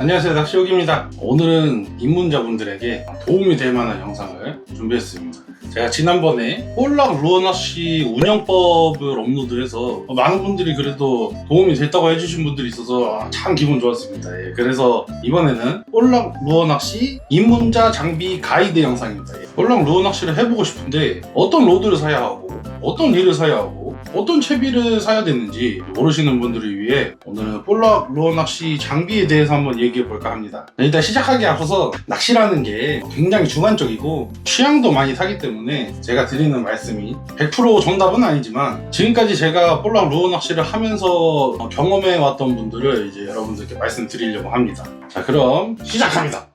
안녕하세요 낚시옥입니다. 오늘은 입문자분들에게 도움이 될 만한 영상을 준비했습니다. 제가 지난번에 볼락 루어낚시 운영법을 업로드해서 많은 분들이 그래도 도움이 됐다고 해주신 분들이 있어서 참 기분 좋았습니다. 예, 그래서 이번에는 볼락 루어낚시 입문자 장비 가이드 영상입니다. 예, 볼락 루어낚시를 해보고 싶은데 어떤 로드를 사야 하고 어떤 리를 사야 하고 어떤 채비를 사야 되는지 모르시는 분들을 위해 오늘은 볼락 루어 낚시 장비에 대해서 한번 얘기해 볼까 합니다. 일단 시작하기 앞서서 낚시라는 게 굉장히 주관적이고 취향도 많이 타기 때문에 제가 드리는 말씀이 100% 정답은 아니지만 지금까지 제가 볼락 루어 낚시를 하면서 경험해 왔던 분들을 이제 여러분들께 말씀드리려고 합니다. 자 그럼 시작합니다.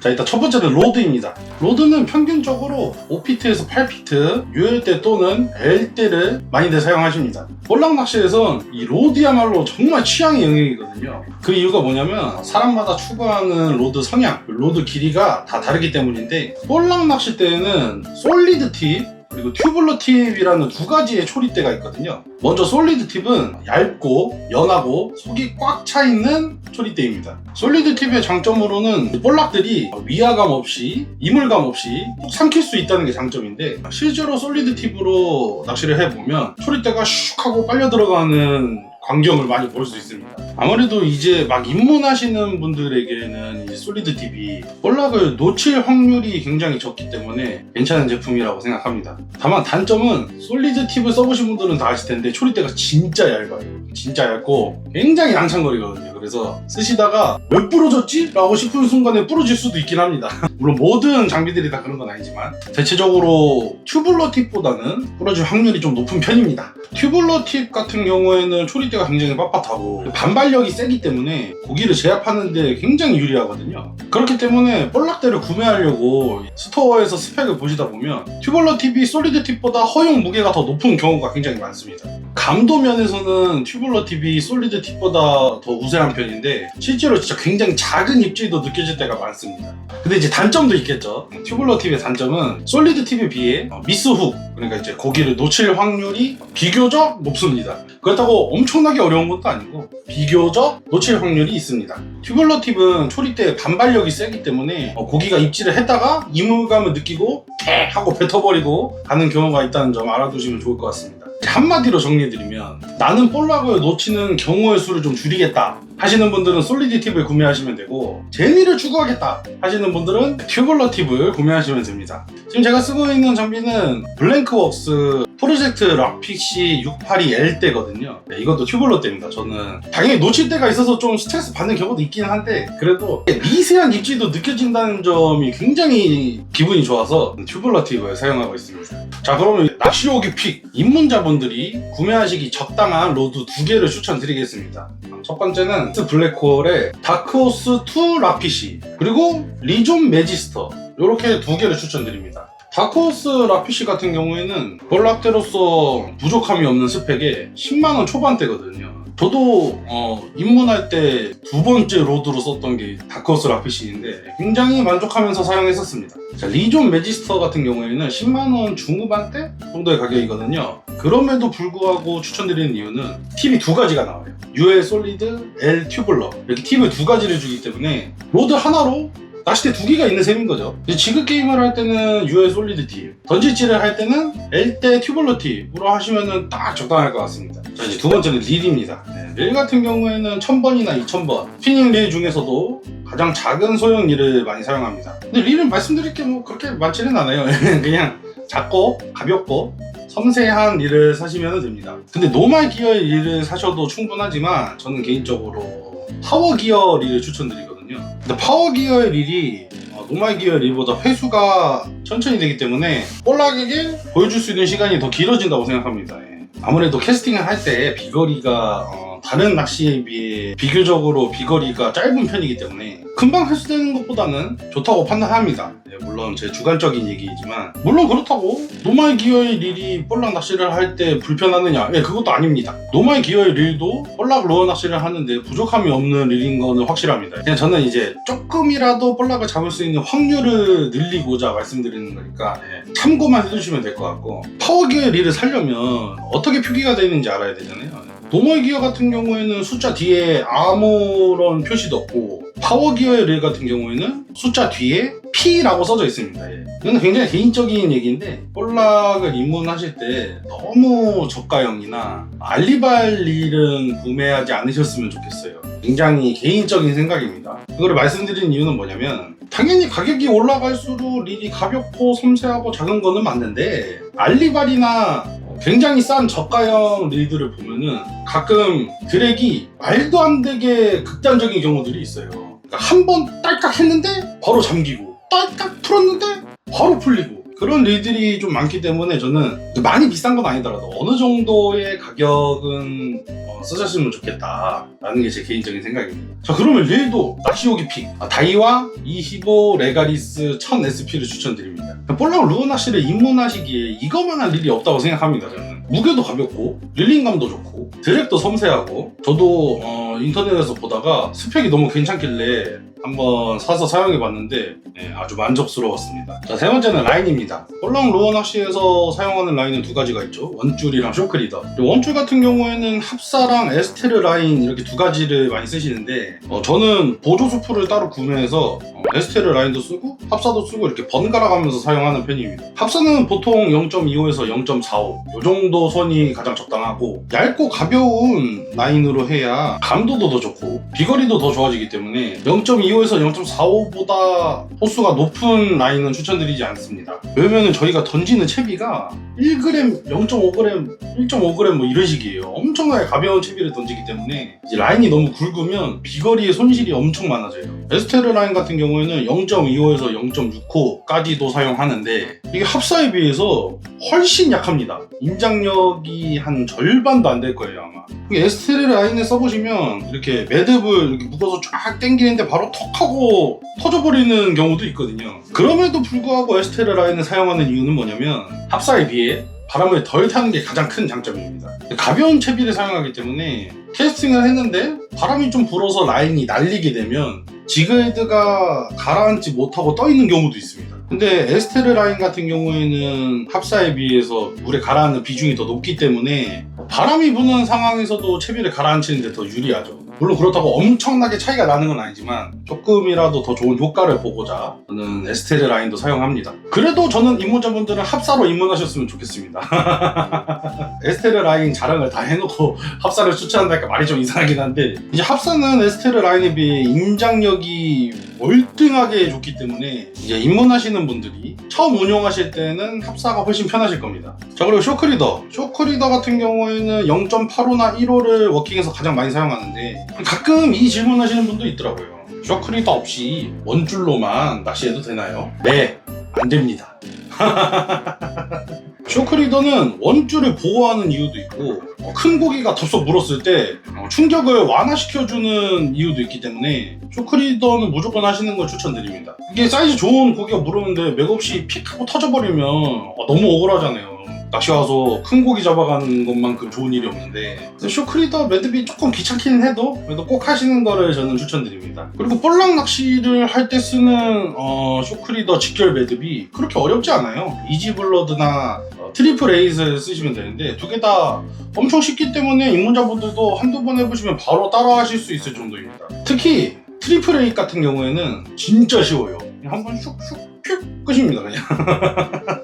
자 일단 첫 번째는 로드입니다. 로드는 평균적으로 5피트에서 8피트, UL대 또는 L대를 많이들 사용하십니다. 볼락 낚시에선 이 로드야말로 정말 취향의 영역이거든요. 그 이유가 뭐냐면 사람마다 추구하는 로드 성향, 로드 길이가 다 다르기 때문인데 볼락 낚시 때에는 솔리드 팁, 그리고 튜블러 팁이라는 두 가지의 초리대가 있거든요. 먼저 솔리드 팁은 얇고 연하고 속이 꽉 차 있는 초리대입니다. 솔리드 팁의 장점으로는 볼락들이 위화감 없이 이물감 없이 꼭 삼킬 수 있다는 게 장점인데 실제로 솔리드 팁으로 낚시를 해보면 초리대가 슉 하고 빨려 들어가는 광경을 많이 볼 수 있습니다. 아무래도 이제 막 입문하시는 분들에게는 이 솔리드 팁이 볼락을 놓칠 확률이 굉장히 적기 때문에 괜찮은 제품이라고 생각합니다. 다만 단점은 솔리드 팁을 써보신 분들은 다 아실 텐데 초리대가 진짜 얇아요. 진짜 얇고 굉장히 낭창거리거든요. 그래서 쓰시다가 왜 부러졌지? 라고 싶은 순간에 부러질 수도 있긴 합니다. 물론 모든 장비들이 다 그런 건 아니지만 대체적으로 튜블러 팁보다는 부러질 확률이 좀 높은 편입니다. 튜블러 팁 같은 경우에는 초리대가 굉장히 빳빳하고 반발력이 세기 때문에 고기를 제압하는데 굉장히 유리하거든요. 그렇기 때문에 볼락대를 구매하려고 스토어에서 스펙을 보시다 보면 튜블러 팁이 솔리드 팁보다 허용 무게가 더 높은 경우가 굉장히 많습니다. 감도 면에서는 튜블러 팁이 솔리드 팁보다 더 우세한 편인데 실제로 진짜 굉장히 작은 입질도 느껴질 때가 많습니다. 근데 이제 단점도 있겠죠. 튜블러 팁의 단점은 솔리드 팁에 비해 어, 미스 훅 그러니까 이제 고기를 놓칠 확률이 비교적 높습니다. 그렇다고 엄청나게 어려운 것도 아니고 비교적 놓칠 확률이 있습니다. 튜블러 팁은 초리대 반발력이 세기 때문에 어, 고기가 입질을 했다가 이물감을 느끼고 팩 하고 뱉어버리고 가는 경우가 있다는 점 알아두시면 좋을 것 같습니다. 한마디로 정리해드리면 나는 볼락을 놓치는 경우의 수를 좀 줄이겠다 하시는 분들은 솔리드 팁을 구매하시면 되고 재미를 추구하겠다 하시는 분들은 튜블러 팁을 구매하시면 됩니다. 지금 제가 쓰고 있는 장비는 블랭크웍스 프로젝트 락픽시 682L대거든요. 네, 이것도 튜블러 때입니다. 저는 당연히 놓칠 때가 있어서 좀 스트레스 받는 경우도 있긴 한데 그래도 미세한 입질도 느껴진다는 점이 굉장히 기분이 좋아서 튜블러 팁을 사용하고 있습니다. 자 그러면 낚시오기 픽 입문자분들이 구매하시기 적당한 로드 두 개를 추천드리겠습니다. 첫 번째는 블랙홀의 다크호스 2 라피시 그리고 리존 매지스터 이렇게 두 개를 추천드립니다. 다크호스 라피시 같은 경우에는 볼락대로서 부족함이 없는 스펙에 10만원 초반대거든요. 저도 어, 입문할 때 두 번째 로드로 썼던 게 다크호스 라피시인데 굉장히 만족하면서 사용했었습니다. 자, 리존 매지스터 같은 경우에는 10만원 중후반대 정도의 가격이거든요. 그럼에도 불구하고 추천드리는 이유는 팁이 두 가지가 나와요. UL 솔리드, L 튜블러 이렇게 팁을 두 가지를 주기 때문에 로드 하나로 낚싯대 두 개가 있는 셈인 거죠. 지그 게임을 할 때는 UL 솔리드 팁, 던질질을 할 때는 L대 튜블러 팁으로 하시면 딱 적당할 것 같습니다. 자 이제 두 번째는 릴입니다. 네, 릴 같은 경우에는 1000번이나 2000번 스피닝 릴 중에서도 가장 작은 소형 릴을 많이 사용합니다. 근데 릴은 말씀드릴 게 뭐 그렇게 많지는 않아요. 그냥 작고 가볍고 섬세한 릴을 사시면 됩니다. 근데 노말 기어의 릴을 사셔도 충분하지만 저는 개인적으로 파워 기어 릴을 추천드리거든요. 근데 파워 기어의 릴이 어, 노말 기어 릴보다 회수가 천천히 되기 때문에 볼락에게 보여줄 수 있는 시간이 더 길어진다고 생각합니다. 예. 아무래도 캐스팅을 할 때 비거리가 어, 다른 낚시에 비해 비교적으로 비거리가 짧은 편이기 때문에 금방 회수되는 것보다는 좋다고 판단합니다. 예, 물론 제 주관적인 얘기이지만 물론 그렇다고 노말 기어의 릴이 볼락 낚시를 할 때 불편하느냐? 예, 그것도 아닙니다. 노말 기어의 릴도 볼락 로어 낚시를 하는데 부족함이 없는 릴인 거는 확실합니다. 그냥 저는 이제 조금이라도 볼락을 잡을 수 있는 확률을 늘리고자 말씀드리는 거니까 예, 참고만 해주시면 될 것 같고 파워 기어의 릴을 살려면 어떻게 표기가 되는지 알아야 되잖아요. 노멀 기어 같은 경우에는 숫자 뒤에 아무런 표시도 없고 파워 기어의 릴 같은 경우에는 숫자 뒤에 P라고 써져 있습니다. 예. 이건 굉장히 개인적인 얘기인데 볼락을 입문하실 때 너무 저가형이나 알리발 릴은 구매하지 않으셨으면 좋겠어요. 굉장히 개인적인 생각입니다. 그거를 말씀드리는 이유는 뭐냐면 당연히 가격이 올라갈수록 릴이 가볍고 섬세하고 작은 거는 맞는데 알리발이나 굉장히 싼 저가형 릴들을 보면은 가끔 드랙이 말도 안 되게 극단적인 경우들이 있어요. 그러니까 한번 딸깍 했는데 바로 잠기고 딸깍 풀었는데 바로 풀리고 그런 릴들이 좀 많기 때문에 저는 많이 비싼 건 아니더라도 어느 정도의 가격은 어, 쓰셨으면 좋겠다라는 게 제 개인적인 생각입니다. 자 그러면 릴도 낚시오기 픽 아, 다이와 25 레가리스 1000 SP를 추천드립니다. 볼락 루어낚시를 입문하시기에 이거만한 릴이 없다고 생각합니다. 저는 무게도 가볍고 릴링감도 좋고 드랙도 섬세하고 저도 어, 인터넷에서 보다가 스펙이 너무 괜찮길래 한번 사서 사용해 봤는데 네, 아주 만족스러웠습니다. 자, 세 번째는 라인입니다. 홀랑 루어 낚시에서 사용하는 라인은 두 가지가 있죠. 원줄이랑 쇼크리더. 원줄 같은 경우에는 합사랑 에스테르 라인 이렇게 두 가지를 많이 쓰시는데 어, 저는 보조 수프를 따로 구매해서 어, 에스테르 라인도 쓰고 합사도 쓰고 이렇게 번갈아 가면서 사용하는 편입니다. 합사는 보통 0.25에서 0.45 이 정도 선이 가장 적당하고 얇고 가벼운 라인으로 해야 감도도 더 좋고 비거리도 더 좋아지기 때문에 0.25 에서 0.45보다 호수가 높은 라인은 추천드리지 않습니다. 왜냐면 저희가 던지는 채비가 1g, 0.5g, 1.5g 뭐 이런 식이에요. 엄청나게 가벼운 채비를 던지기 때문에 라인이 너무 굵으면 비거리에 손실이 엄청 많아져요. 에스테르 라인 같은 경우에는 0.25에서 0.6호까지도 사용하는데 이게 합사에 비해서 훨씬 약합니다. 인장력이 한 절반도 안 될 거예요 아마. 에스테르 라인을 써보시면 이렇게 매듭을 이렇게 묶어서 쫙 당기는데 바로 턱 하고 터져버리는 경우도 있거든요. 그럼에도 불구하고 에스테르 라인을 사용하는 이유는 뭐냐면 합사에 비해 바람을 덜 타는 게 가장 큰 장점입니다. 가벼운 채비를 사용하기 때문에 캐스팅을 했는데 바람이 좀 불어서 라인이 날리게 되면 지그헤드가 가라앉지 못하고 떠 있는 경우도 있습니다. 근데 에스테르 라인 같은 경우에는 합사에 비해서 물에 가라앉는 비중이 더 높기 때문에 바람이 부는 상황에서도 채비를 가라앉히는 데 더 유리하죠. 물론 그렇다고 엄청나게 차이가 나는 건 아니지만 조금이라도 더 좋은 효과를 보고자 저는 에스테르 라인도 사용합니다. 그래도 저는 입문자분들은 합사로 입문하셨으면 좋겠습니다. 에스테르 라인 자랑을 다 해놓고 합사를 추천한다니까 말이 좀 이상하긴 한데 이제 합사는 에스테르 라인에 비해 인장력이 월등하게 좋기 때문에 이제 입문하시는 분들이 처음 운용하실 때는 합사가 훨씬 편하실 겁니다. 자 그리고 쇼크리더 쇼크리더 같은 경우에는 0.85나 1호를 워킹에서 가장 많이 사용하는데 가끔 이 질문 하시는 분도 있더라고요. 쇼크리더 없이 원줄로만 낚시해도 되나요? 네, 안 됩니다. 쇼크리더는 원줄을 보호하는 이유도 있고 어, 큰 고기가 덥석 물었을 때 어, 충격을 완화시켜주는 이유도 있기 때문에 쇼크리더는 무조건 하시는 걸 추천드립니다. 이게 사이즈 좋은 고기가 물었는데 맥없이 픽 하고 터져버리면 어, 너무 억울하잖아요. 낚시 와서 큰 고기 잡아가는 것만큼 좋은 일이 없는데. 쇼크리더 매듭이 조금 귀찮기는 해도 그래도 꼭 하시는 거를 저는 추천드립니다. 그리고 볼락 낚시를 할 때 쓰는 어, 쇼크리더 직결 매듭이 그렇게 어렵지 않아요. 이지블러드나 어, 트리플 에이스를 쓰시면 되는데 두 개 다 엄청 쉽기 때문에 입문자분들도 한두 번 해보시면 바로 따라 하실 수 있을 정도입니다. 특히 트리플 에이 같은 경우에는 진짜 쉬워요. 그냥 한번 슉슉 슉 끝입니다 그냥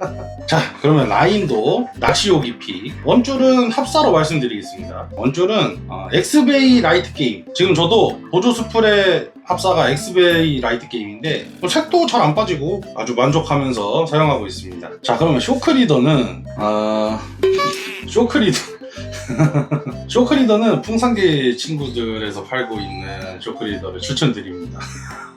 자 그러면 라인도 낚시오기 픽 원줄은 합사로 말씀드리겠습니다. 원줄은 어, 엑스베이 라이트 게임 지금 저도 보조 스풀의 합사가 엑스베이 라이트 게임인데 뭐 색도 잘 안 빠지고 아주 만족하면서 사용하고 있습니다. 자 그러면 쇼크리더는 어, 쇼크리더 쇼크리더는 풍산계 친구들에서 팔고 있는 쇼크리더를 추천드립니다.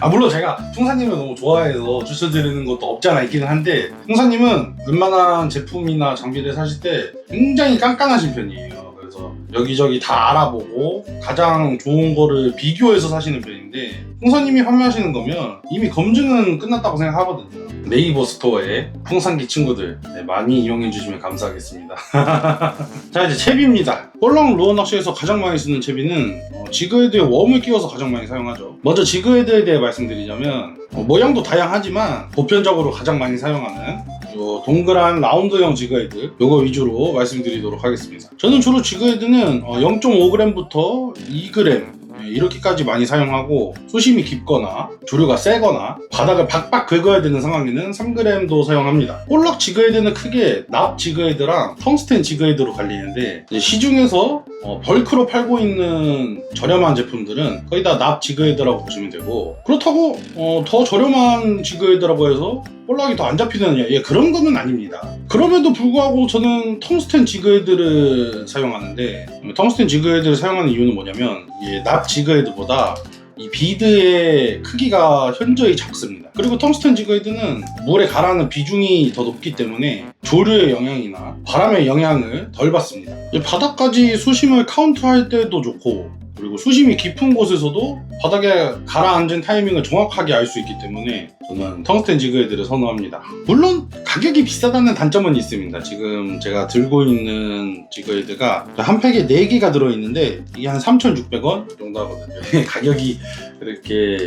아 물론 제가 풍사님을 너무 좋아해서 추천드리는 것도 없지 않아 있기는 한데 풍사님은 웬만한 제품이나 장비를 사실 때 굉장히 깐깐하신 편이에요. 그래서 여기저기 다 알아보고 가장 좋은 거를 비교해서 사시는 편인데 풍사님이 판매하시는 거면 이미 검증은 끝났다고 생각하거든요 네이버 스토어에 풍산기 친구들 네, 많이 이용해 주시면 감사하겠습니다. 자 이제 채비입니다. 볼랑 루어 낚시에서 가장 많이 쓰는 채비는 어, 지그헤드에 웜을 끼워서 가장 많이 사용하죠. 먼저 지그헤드에 대해 말씀드리자면 어, 모양도 다양하지만 보편적으로 가장 많이 사용하는 이요 동그란 라운드형 지그헤드 요거 위주로 말씀드리도록 하겠습니다. 저는 주로 지그헤드는 0.5g부터 2g 예, 이렇게까지 많이 사용하고 수심이 깊거나 조류가 세거나 바닥을 박박 긁어야 되는 상황에는 3g도 사용합니다. 볼락 지그헤드는 크게 납 지그헤드랑 텅스텐 지그헤드로 갈리는데 시중에서 어, 벌크로 팔고 있는 저렴한 제품들은 거의 다 납 지그헤드라고 보시면 되고 그렇다고 어, 더 저렴한 지그헤드라고 해서 볼락이 더 안 잡히느냐 예, 그런 거는 아닙니다. 그럼에도 불구하고 저는 텅스텐 지그헤드를 사용하는데 텅스텐 지그헤드를 사용하는 이유는 뭐냐면 이게 납 지그헤드보다 이 비드의 크기가 현저히 작습니다. 그리고 텅스텐 지그헤드는 물에 가라앉는 비중이 더 높기 때문에 조류의 영향이나 바람의 영향을 덜 받습니다. 이제 바닥까지 수심을 카운트할 때도 좋고 그리고 수심이 깊은 곳에서도 바닥에 가라앉은 타이밍을 정확하게 알 수 있기 때문에 저는 텅스텐 지그헤드를 선호합니다. 물론 가격이 비싸다는 단점은 있습니다. 지금 제가 들고 있는 지그헤드가 한 팩에 4개가 들어있는데 이게 한 3,600원 정도 하거든요. 가격이 그렇게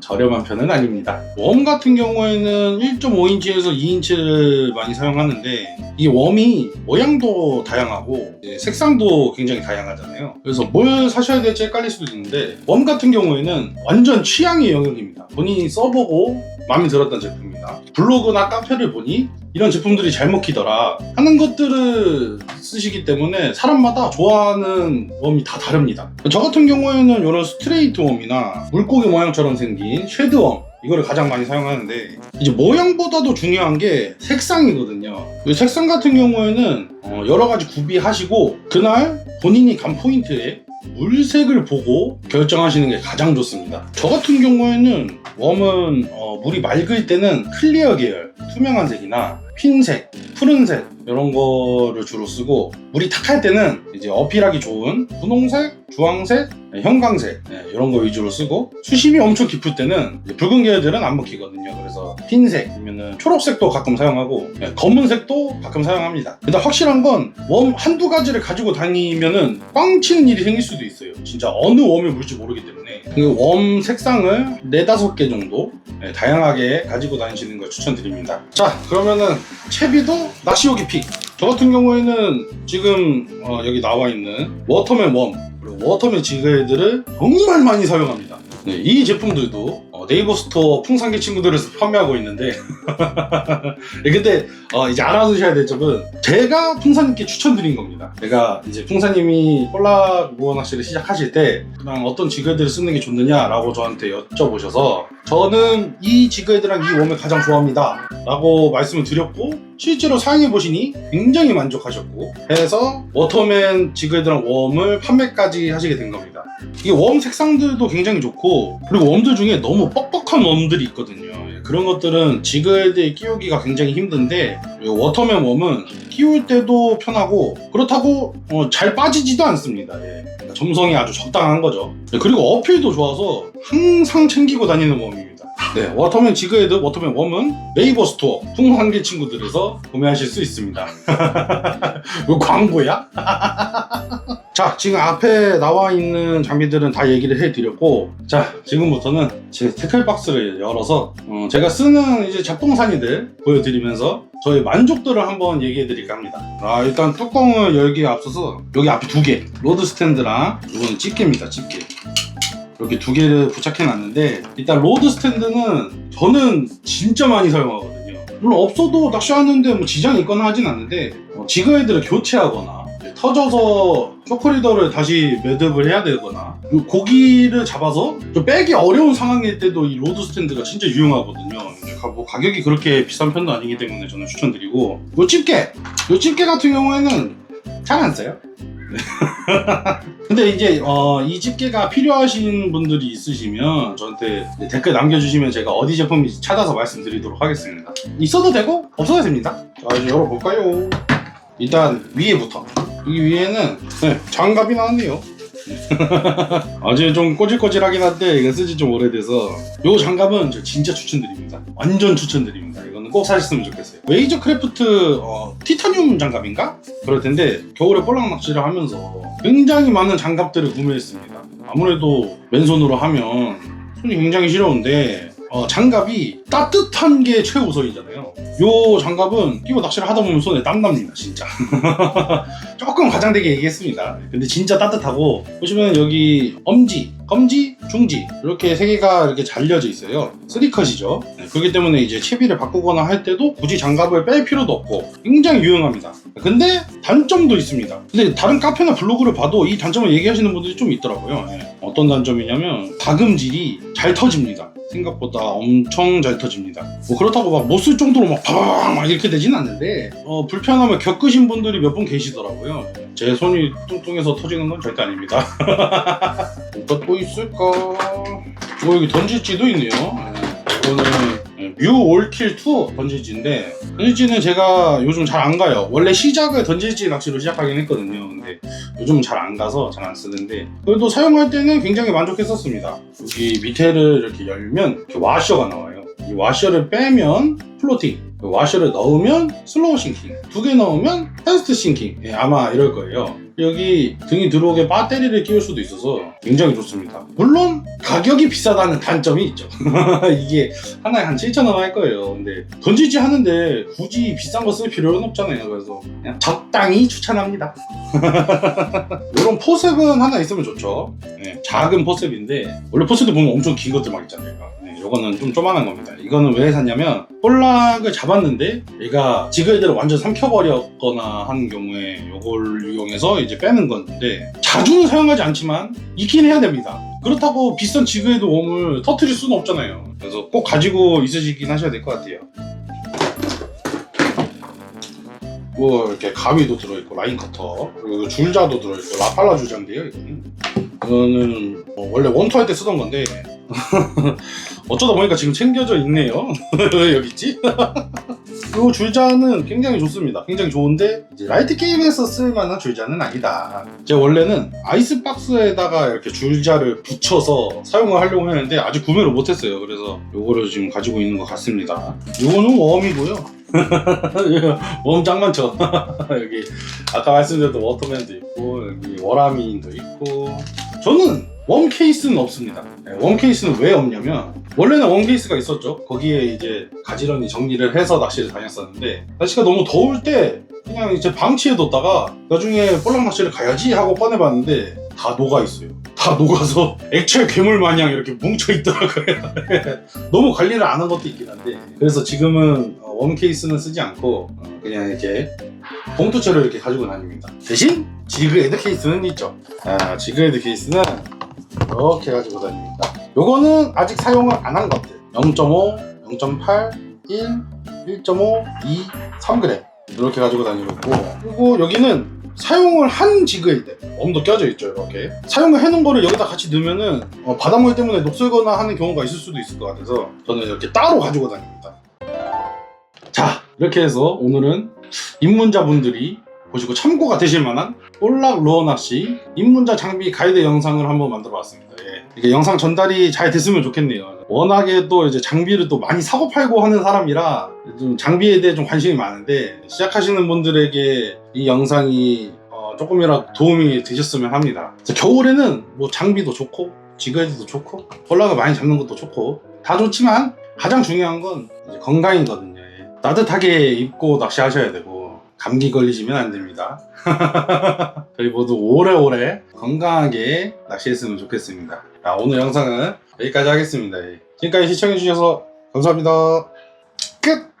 저렴한 편은 아닙니다. 웜 같은 경우에는 1.5인치에서 2인치를 많이 사용하는데 이 웜이 모양도 다양하고 이제 색상도 굉장히 다양하잖아요. 그래서 뭘 사셔야 될지 헷갈릴 수도 있는데 웜 같은 경우에는 완전 취향의 영역입니다. 본인이 써보고 마음에 들었던 제품입니다. 블로그나 카페를 보니 이런 제품들이 잘 먹히더라 하는 것들을 쓰시기 때문에 사람마다 좋아하는 웜이 다 다릅니다. 저 같은 경우에는 이런 스트레이트 웜이나 물고기 모양처럼 생긴 쉐드 웜 이거를 가장 많이 사용하는데 이제 모양보다도 중요한 게 색상이거든요. 이 색상 같은 경우에는 어, 여러 가지 구비하시고 그날 본인이 간 포인트에 물색을 보고 결정하시는 게 가장 좋습니다. 저 같은 경우에는 웜은 어, 물이 맑을 때는 클리어 계열, 투명한 색이나 흰색, 푸른색 이런 거를 주로 쓰고 물이 탁할 때는 이제 어필하기 좋은 분홍색, 주황색, 네, 형광색 네, 이런 거 위주로 쓰고 수심이 엄청 깊을 때는 붉은 계열들은 안 먹히거든요. 그래서 흰색 아니면 초록색도 가끔 사용하고 네, 검은색도 가끔 사용합니다. 근데 확실한 건 웜 한두 가지를 가지고 다니면은 꽝 치는 일이 생길 수도 있어요. 진짜 어느 웜을 물지 모르기 때문에 그 웜 색상을 네다섯 개 정도 네, 다양하게 가지고 다니시는 걸 추천드립니다. 자 그러면은 채비도 낚시오기 픽. 저 같은 경우에는 지금 어, 여기 나와 있는 워터맨 웜 워터맨 지그헤드를 정말 많이 사용합니다. 네, 이 제품들도 어, 네이버 스토어 풍산기 친구들에서 판매하고 있는데 네, 근데 어, 이제 알아두셔야 될 점은 제가 풍사님께 추천드린 겁니다. 제가 이제 폴라 무어 낚시를 시작하실 때 그냥 어떤 지그헤드를 쓰는 게 좋느냐라고 저한테 여쭤보셔서 저는 이 지그헤드랑 이 웜을 가장 좋아합니다. 라고 말씀을 드렸고 실제로 사용해 보시니 굉장히 만족하셨고 해서 워터맨 지그헤드랑 웜을 판매까지 하시게 된 겁니다. 이게 웜 색상들도 굉장히 좋고 그리고 웜들 중에 너무 뻑뻑한 웜들이 있거든요. 예, 그런 것들은 지그헤드에 끼우기가 굉장히 힘든데 이 워터맨 웜은 끼울 때도 편하고 그렇다고 어, 잘 빠지지도 않습니다. 예. 그러니까 점성이 아주 적당한 거죠. 예, 그리고 어필도 좋아서 항상 챙기고 다니는 웜입니다. 네, 워터맨 지그헤드, 워터맨 웜은 네이버 스토어 풍한계 친구들에서 구매하실 수 있습니다. 왜 광고야? 자, 지금 앞에 나와 있는 장비들은 다 얘기를 해드렸고, 자, 지금부터는 제 태클박스를 열어서 어, 제가 쓰는 이제 잡동사니들 보여드리면서 저의 만족도를 한번 얘기해드릴까 합니다. 아, 일단 뚜껑을 열기에 앞서서 여기 앞에 두 개, 로드 스탠드랑 이거는 집게입니다, 집게. 이렇게 두 개를 부착해 놨는데 일단 로드 스탠드는 저는 진짜 많이 사용하거든요. 물론 없어도 낚시하는데 뭐 지장이 있거나 하진 않는데 어, 지그헤드를 교체하거나 터져서 쇼크리더를 다시 매듭을 해야 되거나 이 고기를 잡아서 좀 빼기 어려운 상황일 때도 이 로드 스탠드가 진짜 유용하거든요. 뭐 가격이 그렇게 비싼 편도 아니기 때문에 저는 추천드리고 이 집게! 이 집게 같은 경우에는 잘 안 써요. 근데 이제 어, 이 집게가 필요하신 분들이 있으시면 저한테 댓글 남겨주시면 제가 어디 제품인지 찾아서 말씀드리도록 하겠습니다. 있어도 되고 없어도 됩니다. 자 이제 열어볼까요? 일단 위에부터 여기 위에는 네, 장갑이 나왔네요. 아주 좀 꼬질꼬질하긴 한데 이거 쓰지 좀 오래돼서 요 장갑은 저 진짜 추천드립니다. 완전 추천드립니다. 이거 는꼭 사셨으면 좋겠어요. 웨이저 크래프트 어, 티타늄 장갑인가? 그럴 텐데 겨울에 볼락 낚시를 하면서 굉장히 많은 장갑들을 구매했습니다. 아무래도 맨손으로 하면 손이 굉장히 시려운데 어, 장갑이 따뜻한 게 최우선이잖아요. 요 장갑은 끼고 낚시를 하다 보면 손에 땀 납니다, 진짜. 조금 과장되게 얘기했습니다. 근데 진짜 따뜻하고 보시면 여기 엄지, 검지, 중지 이렇게 세 개가 이렇게 잘려져 있어요. 쓰리컷이죠. 네, 그렇기 때문에 이제 채비를 바꾸거나 할 때도 굳이 장갑을 뺄 필요도 없고 굉장히 유용합니다. 근데 단점도 있습니다. 근데 다른 카페나 블로그를 봐도 이 단점을 얘기하시는 분들이 좀 있더라고요. 네. 어떤 단점이냐면 다금질이 잘 터집니다. 생각보다 엄청 잘 터집니다. 뭐 그렇다고 막 못 쓸 정도로 막 바바박 막 이렇게 되진 않는데 어, 불편함을 겪으신 분들이 몇 분 계시더라고요. 제 손이 뚱뚱해서 터지는 건 절대 아닙니다. 뭐가 또 있을까? 어, 여기 던질지도 있네요. 네, 이거는 네, 뮤 올킬 2 던질지인데 던질지는 제가 요즘 잘 안 가요. 원래 시작을 던질지 낚시로 시작하긴 했거든요. 근데 요즘은 잘 안 가서 잘 안 쓰는데 그래도 사용할 때는 굉장히 만족했었습니다. 여기 밑에를 이렇게 열면 이렇게 와셔가 나와요. 이 와셔를 빼면 플로팅, 그 와셔를 넣으면 슬로우 싱킹, 두 개 넣으면 패스트 싱킹. 예, 아마 이럴 거예요. 여기 등이 들어오게 배터리를 끼울 수도 있어서 굉장히 좋습니다. 물론 가격이 비싸다는 단점이 있죠. 이게 하나에 한 7,000원 할 거예요. 근데 던지지 하는데 굳이 비싼 거 쓸 필요는 없잖아요. 그래서 그냥 적당히 추천합니다. 이런 포셉은 하나 있으면 좋죠. 네, 작은 포셉인데 원래 포셉도 보면 엄청 긴 것들 막 있잖아요. 네, 이거는 좀 조만한 겁니다. 이거는 왜 샀냐면 볼락을 잡았는데 얘가 지그헤드를 완전 삼켜버렸거나 하는 경우에 이걸 이용해서 이제 빼는 건데 자주는 사용하지 않지만 있긴 해야 됩니다. 그렇다고 비싼 지그헤드 웜을 터트릴 수는 없잖아요. 그래서 꼭 가지고 있으시긴 하셔야 될 것 같아요. 뭐 이렇게 가위도 들어있고 라인 커터 그리고 줄자도 들어있고 라팔라 줄자인데요 이거는 이거는 뭐 원래 원투 할 때 쓰던 건데 어쩌다 보니까 지금 챙겨져 있네요. 왜 여기 있지? 이 줄자는 굉장히 좋습니다. 굉장히 좋은데 이제 라이트 게임에서 쓸만한 줄자는 아니다. 제가 원래는 아이스박스에다가 이렇게 줄자를 붙여서 사용을 하려고 했는데 아직 구매를 못했어요. 그래서 이거를 지금 가지고 있는 것 같습니다. 이거는 웜이고요. 웜짱 많죠. 여기 아까 말씀드렸던 워터맨도 있고 여기 워라미인도 있고. 저는 웜 케이스는 없습니다. 네, 웜 케이스는 왜 없냐면 원래는 웜 케이스가 있었죠. 거기에 이제 가지런히 정리를 해서 낚시를 다녔었는데 날씨가 너무 더울 때 그냥 이제 방치해 뒀다가 나중에 볼락 낚시를 가야지 하고 꺼내봤는데 다 녹아 있어요. 다 녹아서 액체 괴물 마냥 이렇게 뭉쳐 있더라고요. 너무 관리를 안 한 것도 있긴 한데 그래서 지금은 어, 원 케이스는 쓰지 않고 어, 그냥 이렇게 봉투채로 이렇게 가지고 다닙니다. 대신 지그헤드 케이스는 있죠. 아, 지그헤드 케이스는 이렇게 가지고 다닙니다. 요거는 아직 사용을 안 한 것들 0.5, 0.8, 1, 1.5, 2, 3g 이렇게 가지고 다니고 있고. 그리고 여기는 사용을 한 지그헤드 엄도 껴져 있죠 이렇게. 사용을 해놓은 거를 여기다 같이 넣으면은 어, 바닷물 때문에 녹슬거나 하는 경우가 있을 수도 있을 것 같아서 저는 이렇게 따로 가지고 다닙니다. 자 이렇게 해서 오늘은 입문자분들이 보시고 참고가 되실 만한 볼락 루어 낚시 입문자 장비 가이드 영상을 한번 만들어 봤습니다 예. 이게 영상 전달이 잘 됐으면 좋겠네요 워낙에 또 이제 장비를 또 많이 사고 팔고 하는 사람이라 좀 장비에 대해 좀 관심이 많은데 시작하시는 분들에게 이 영상이 어, 조금이라도 도움이 되셨으면 합니다. 겨울에는 뭐 장비도 좋고 지그헤드도 좋고 볼락을 많이 잡는 것도 좋고 다 좋지만 가장 중요한 건 건강이거든요. 예. 따뜻하게 입고 낚시하셔야 되고 감기 걸리시면 안 됩니다. 저희 모두 오래오래 건강하게 낚시했으면 좋겠습니다. 자, 오늘 영상은 여기까지 하겠습니다. 예. 지금까지 시청해주셔서 감사합니다. 끝!